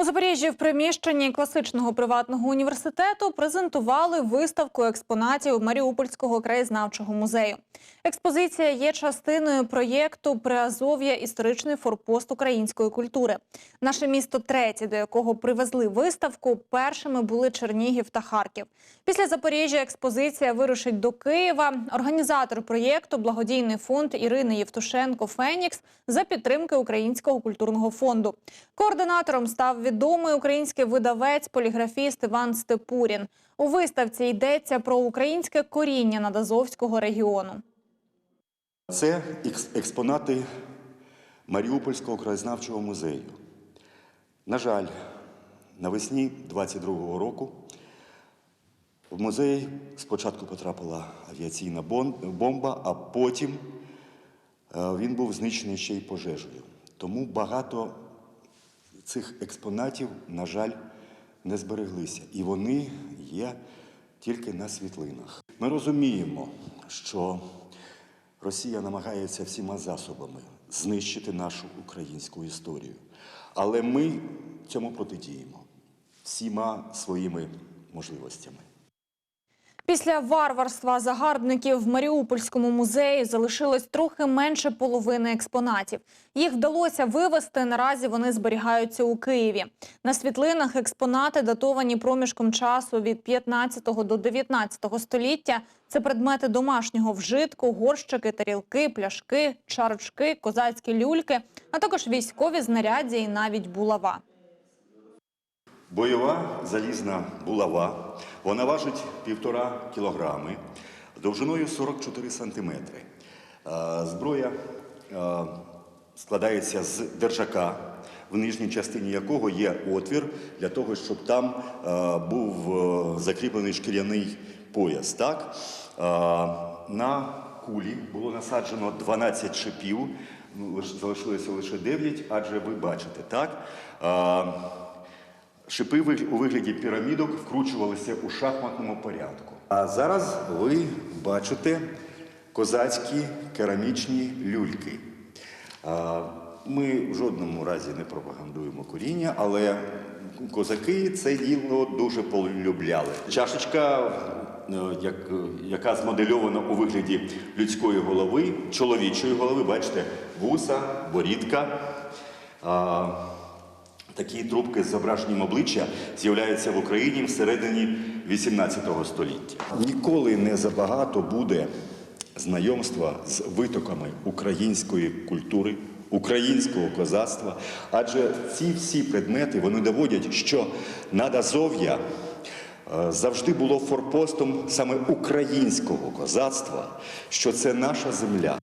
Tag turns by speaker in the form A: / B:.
A: У Запоріжжі в приміщенні класичного приватного університету презентували виставку експонатів Маріупольського краєзнавчого музею. Експозиція є частиною проєкту Приазов'я історичний форпост української культури. Наше місто третє, до якого привезли виставку, першими були Чернігів та Харків. Після Запоріжжя експозиція вирушить до Києва. Організатор проєкту благодійний фонд Ірини Євтушенко Фенікс за підтримки Українського культурного фонду. Координатором став відомий український видавець, поліграфіст Іван Степурін. У виставці йдеться про українське коріння Надазовського регіону.
B: Це експонати Маріупольського краєзнавчого музею. На жаль, навесні 22-го року в музей спочатку потрапила авіаційна бомба, а потім е, він був знищений ще й пожежею. Тому багато цих експонатів, на жаль, не збереглися. І вони є тільки на світлинах. Ми розуміємо, що Росія намагається всіма засобами знищити нашу українську історію. Але ми цьому протидіємо всіма своїми можливостями.
A: Після варварства загарбників в Маріупольському музеї залишилось трохи менше половини експонатів. Їх вдалося вивезти. Наразі вони зберігаються у Києві. На світлинах експонати датовані проміжком часу від 15 до 19 століття. Це предмети домашнього вжитку, горщики, тарілки, пляшки, чарочки, козацькі люльки, а також військові знаряддя і навіть булава.
B: Бойова залізна булава. Вона важить півтора кілограми, довжиною 44 сантиметри. Е, Зброя е, складається з держака, в нижній частині якого є отвір для того, щоб там е, був закріплений шкіряний пояс. На кулі було насаджено 12 шипів, ну, залишилося лише 9, адже ви бачите, так? Шипи у вигляді пірамідок вкручувалися у шахматному порядку. А зараз ви бачите козацькі керамічні люльки. Ми в жодному разі не пропагандуємо коріння, але козаки це діло дуже полюбляли. Чашечка, е, як, яка змодельована у вигляді людської голови, чоловічої голови, бачите, вуса, борідка. Такі трубки з зображенням обличчя з'являються в Україні всередині 18 століття. Ніколи не забагато буде знайомства з витоками української культури, українського козацтва. Адже ці всі предмети вони доводять, що Надазов'я е, завжди було форпостом саме українського козацтва, що це наша земля.